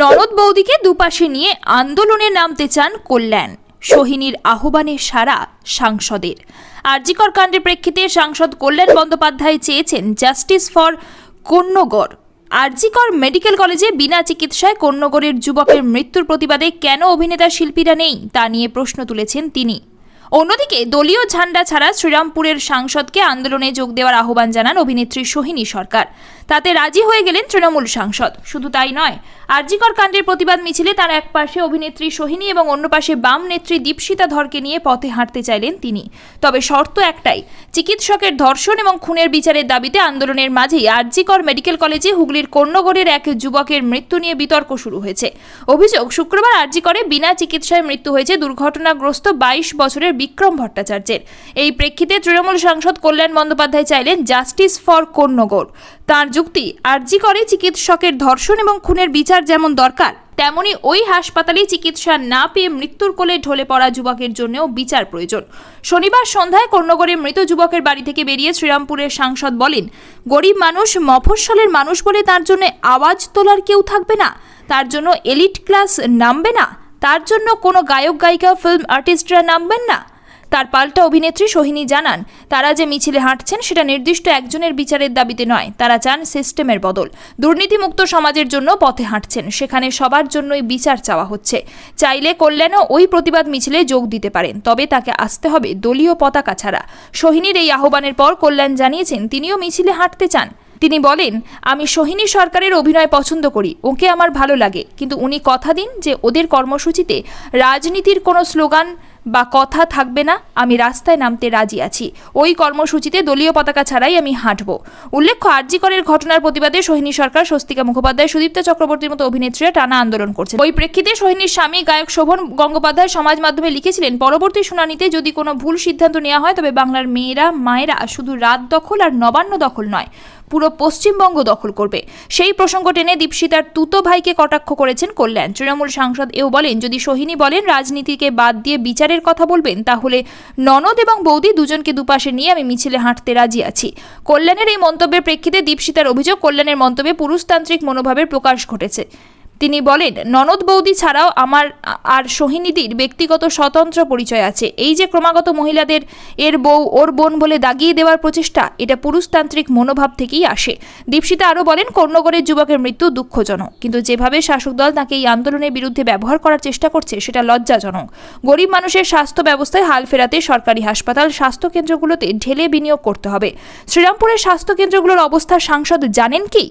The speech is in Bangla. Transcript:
নরদ বৌদিকে দুপাশে নিয়ে আন্দোলনে নামতে চান কল্যাণ। সোহিনীর আহ্বানে সারা সাংসদের। আরজিকর কাণ্ডের প্রেক্ষিতে সাংসদ কল্যাণ বন্দ্যোপাধ্যায় চেয়েছেন জাস্টিস ফর কন্যগড় আরজিকর মেডিকেল কলেজে বিনা চিকিৎসায় কন্যগড়ের যুবকের মৃত্যুর প্রতিবাদে কেন অভিনেতা শিল্পীরা নেই তা নিয়ে প্রশ্ন তুলেছেন তিনি। অন্যদিকে দলীয় ঝান্ডা ছাড়া শ্রীরামপুরের সাংসদকে আন্দোলনে যোগ দেওয়ার আহ্বান জানান অভিনেত্রী সোহিনী সরকার। তাতে রাজি হয়ে গেলেন তৃণমূল সাংসদ। শুধু তাই নয়, আরজিকর কাণ্ডের প্রতিবাদ মিছিলে তার এক পাশে অভিনেত্রী সোহিনী এবং অন্য পাশে বাম নেত্রী দীপশিতা ধরকে নিয়ে পথে হাঁটতে চাইলেন তিনি। তবে শর্ত একটাই, চিকিৎসকের ধর্ষণ এবং খুনের বিচারের দাবিতে আন্দোলনের মাঝেই আরজিকর মেডিকেল কলেজে হুগলির কন্যগড়ের এক যুবকের মৃত্যু নিয়ে বিতর্ক শুরু হয়েছে। অভিযোগ, শুক্রবার আরজিকরে বিনা চিকিৎসায় মৃত্যু হয়েছে দুর্ঘটনাগ্রস্ত বাইশ বছরের বিক্রম ভট্টাচার্যের। এই প্রেক্ষিতে তৃণমূল সাংসদ কল্যাণ বন্দ্যোপাধ্যায় চাইলেন জাস্টিস ফর কন্যগড় তার যুক্তি আরজি করে চিকিৎসকের ধর্ষণ এবং খুনের বিচার যেমন দরকার, তেমনি ওই হাসপাতালে চিকিৎসা না পেয়ে মৃত্যুর কোলে ঢলে পড়া যুবকের জন্যও বিচার প্রয়োজন। শনিবার সন্ধ্যায় কর্ণগড়ে মৃত যুবকের বাড়ি থেকে বেরিয়ে শ্রীরামপুরের সাংসদ বলেন, গরিব মানুষ মফস্বলের মানুষ বলে তার জন্য আওয়াজ তোলার কেউ থাকবে না, তার জন্য এলিট ক্লাস নামবে না, তার জন্য কোনো গায়ক, গায়িকা, ফিল্ম আর্টিস্টরা নামবেন না। তার পাল্টা অভিনেত্রী সোহিনী জানান, তারা যে মিছিলে হাঁটছেন সেটা নির্দিষ্ট একজনের বিচারের দাবিতে নয়, তারা চান সিস্টেমের বদল। দুর্নীতিমুক্ত সমাজের জন্য পথে হাঁটছেন, সেখানে সবার জন্যই বিচার চাওয়া হচ্ছে। চাইলে কল্যাণও ওই প্রতিবাদ মিছিলে যোগ দিতে পারেন, তবে তাকে আসতে হবে দলীয় পতাকা ছাড়া। সোহিনীর এই আহ্বানের পর কল্যাণ জানিয়েছেন, তিনিও মিছিলে হাঁটতে চান। তিনি বলেন, আমি সোহিনী সরকারের অভিনয় পছন্দ করি, ওকে আমার ভালো লাগে, কিন্তু উনি কথা দিন যে ওদের কর্মসূচিতে রাজনীতির কোনো স্লোগান বা কথা থাকবে না, আমি রাস্তায় নামতে রাজি আছি। ওই কর্মসূচিতে দলীয় পতাকা ছাড়াই আমি হাঁটব। উল্লেখ্য, আরজিকরের ঘটনার প্রতিবাদে সোহিনী সরকার স্বস্তিকা মুখোপাধ্যায়, সুদীপ্তা চক্রবর্তীর মতো অভিনেত্রীরা টানা আন্দোলন করছে ওই প্রেক্ষিতে সোহিনীর স্বামী গায়ক শোভন গঙ্গোপাধ্যায় সমাজ মাধ্যমে লিখেছিলেন, পরবর্তী শুনানিতে যদি কোনো ভুল সিদ্ধান্ত নেওয়া হয়, তবে বাংলার মেয়েরা, মায়েরা শুধু রাত দখল আর নবান্ন দখল নয়, পুরো পশ্চিমবঙ্গ দখল করবে। সেই প্রসঙ্গ টেনে দীপশিতার তুতো ভাইকে কটাক্ষ করেছেন কল্যাণ। তৃণমূল সাংসদ এও বলেন, যদি সোহিনী বলেন, রাজনীতিকে বাদ দিয়ে বিচারের কথা বলবেন, তাহলে ননদ এবং বৌদি দুজনকে দুপাশে নিয়ে আমি মিছিলে হাঁটতে রাজি আছি। কল্যাণের এই মন্তব্যের প্রেক্ষিতে দীপশিতার অভিযোগ, কল্যাণের মন্তব্যে পুরুষতান্ত্রিক মনোভাবের প্রকাশ ঘটেছে। তিনি বলেন, ননদ বৌদি ছাড়াও আমার আর সোহিনীদির ব্যক্তিগত স্বতন্ত্র পরিচয় আছে। এই যে ক্রমাগত মহিলাদের এর বউ, ওর বোন বলে দাগিয়ে দেওয়ার প্রচেষ্টা, এটা পুরুষতান্ত্রিক মনোভাব থেকেই আসে। দীপশিতা আরও বলেন কর্ণগড়ের যুবকের মৃত্যু দুঃখজনক। কিন্তু যেভাবে শাসক দল তাকে এই আন্দোলনের বিরুদ্ধে ব্যবহার করার চেষ্টা করছে, সেটা লজ্জাজনক। গরিব মানুষের স্বাস্থ্য ব্যবস্থায় হাল ফেরাতে সরকারি হাসপাতাল স্বাস্থ্যকেন্দ্রগুলোতে ঢেলে বিনিয়োগ করতে হবে। শ্রীরামপুরের স্বাস্থ্যকেন্দ্রগুলোর অবস্থা সাংসদ জানেন কি?